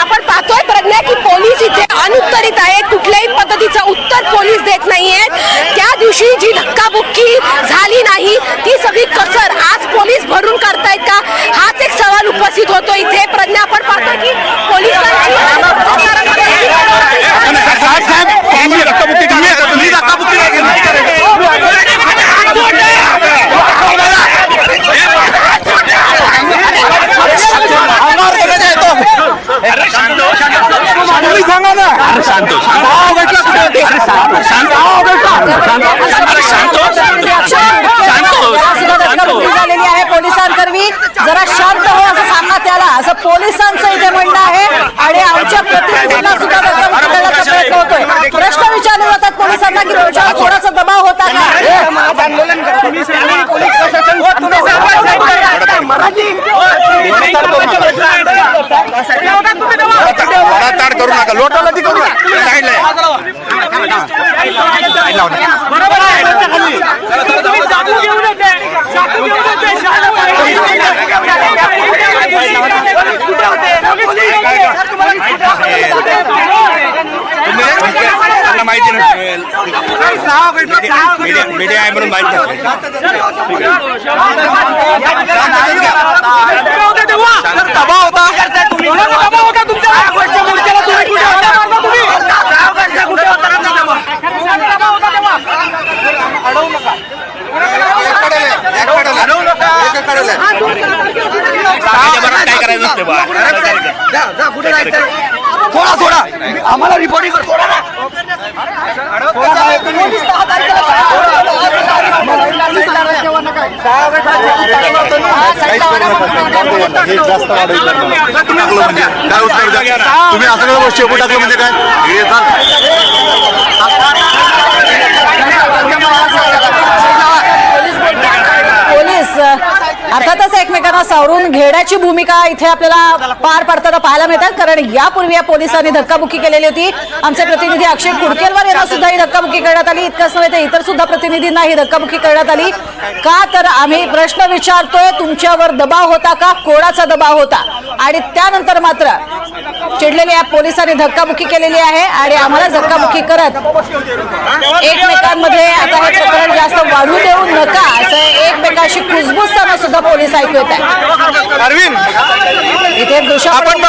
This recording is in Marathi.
आपण पाहतोय प्रज्ञा की पोलीस इथे अनुत्तरित आहे. कुठल्याही पद्धतीचं उत्तर पोलीस देत नाहीये तुम्ही सांगा ना. शांत भाव भेटला कुठे? शांत भाव झालेली आहे पोलिसांकरवी. जरा शांत हो असं सांगा त्याला. असं पोलिसांचं इथे म्हणणं आहे. आणि आमच्या प्रतिनिधींना सुद्धा करण्याचा प्रयत्न होतोय. प्रश्न विचारले जातात पोलिसांना की तुमच्यावर थोडासा दबाव होता का? आंदोलन करा. प्रशासन ताड करू नका लोटाला ती करू साईडला त्यांना माहिती नसेल मीडिया मीडिया आहे म्हणून माहिती काय करायचं नसते बा थोडा थोडा आम्हाला रिपोर्टिंग कर थोडा म्हणजे काय उत्तर द्या तुम्ही असं काय शेपू टाकलं म्हणजे काय हे चाल. पोलीस अर्थातच सावरून घेण्याची भूमिका इथे आपल्याला पार पडताना पाहायला मिळतात. कारण यापूर्वी या पोलिसांनी धक्काबुक्की केलेली होती. आमचे प्रतिनिधी अक्षय कुडकेलवार यांना सुद्धा ही धक्काबुक्की करण्यात आली. इतकंच नव्हे तर इतर सुद्धा प्रतिनिधींना ही धक्काबुक्की करण्यात आली. का तर आम्ही प्रश्न विचारतोय तुमच्यावर दबाव होता का? कोणाचा दबाव होता? आणि त्यानंतर मात्र चिडलेल्या या पोलिसांनी धक्काबुक्की केलेली आहे आणि आम्हाला धक्काबुक्की करत एकमेकांमध्ये आता हे प्रकरण जास्त वाढू देऊ नका असं एकमेकांशी कुजबुजताना पोलीस ऐकू येत आहे अरविंद. इथे दृश्य आपण